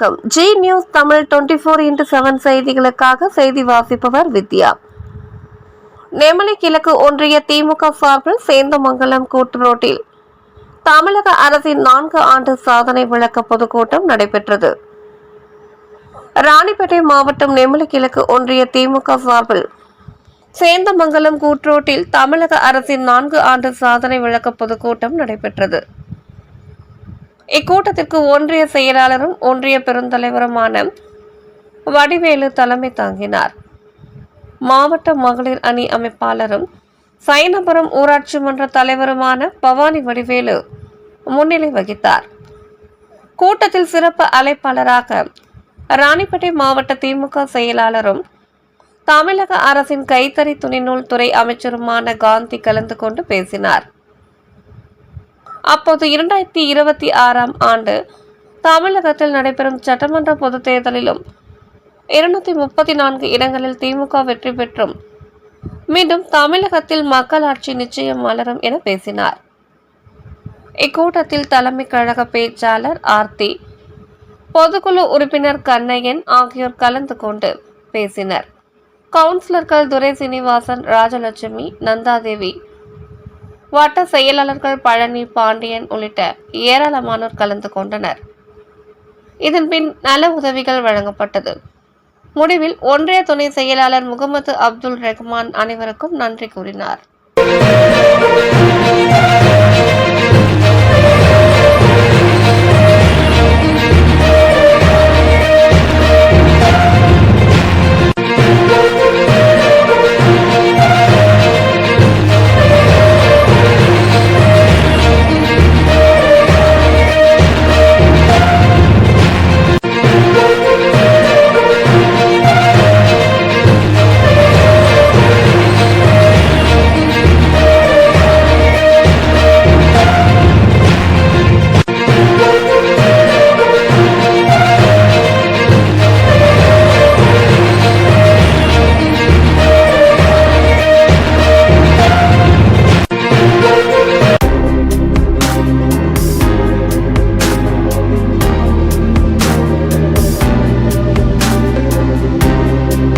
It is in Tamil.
வணக்கம். Zee news Tamil twenty four into seven செய்திகளுக்காக செய்தி வாசிப்பவர் வித்யா. நெமலி கிழக்கு ஒன்றிய திமுக சார்பில் சேந்தமங்கலம் கூட்டு ரோட்டில் தமிழக அரசின் நான்கு ஆண்டு சாதனை விளக்க பொதுக்கூட்டம் நடைபெற்றது. ராணிப்பேட்டை மாவட்டம் நெமலி கிழக்கு ஒன்றிய திமுக சார்பில் சேந்தமங்கலம் கூட்ரோட்டில் தமிழக அரசின் நான்கு ஆண்டு சாதனை விளக்க பொதுக்கூட்டம் நடைபெற்றது. இக்கூட்டத்திற்கு ஒன்றிய செயலாளரும் ஒன்றிய பெருந்தலைவருமான வடிவேலு தலைமை தாங்கினார். மாவட்ட மகளிர் அணி அமைப்பாளரும் சைனபுரம் ஊராட்சி மன்ற தலைவருமான பவானி வடிவேலு முன்னிலை வகித்தார். கூட்டத்தில் சிறப்பு அழைப்பாளராக ராணிப்பேட்டை மாவட்ட திமுக செயலாளரும் தமிழக அரசின் கைத்தறி துணிநூல் துறை அமைச்சருமான காந்தி கலந்து கொண்டு பேசினார். அப்போது இரண்டாயிரத்தி இருபத்தி ஆறாம் ஆண்டு தமிழகத்தில் நடைபெறும் சட்டமன்ற பொதுத் தேர்தலிலும் இருநூத்தி முப்பத்தி நான்கு இடங்களில் திமுக வெற்றி பெற்றும். மீண்டும் தமிழகத்தில் மக்களாட்சி நிச்சயம் மலரும் என பேசினார். இக்கூட்டத்தில் தலைமை கழக பேச்சாளர் ஆர்த்தி பொதுக்குழு உறுப்பினர் கண்ணையன் ஆகியோர் கலந்து கொண்டு பேசினர். கவுன்சிலர்கள் துரை சீனிவாசன் ராஜலட்சுமி நந்தாதேவி வட்ட செயலாளர்கள் பழனி பாண்டியன் உள்ளிட்ட ஏராளமானோர் கலந்து கொண்டனர். இதன் பின் நல உதவிகள் வழங்கப்பட்டது. முடிவில் ஒன்றிய துணை செயலாளர் முகமது அப்துல் ரஹ்மான் அனைவருக்கும் நன்றி கூறினார்.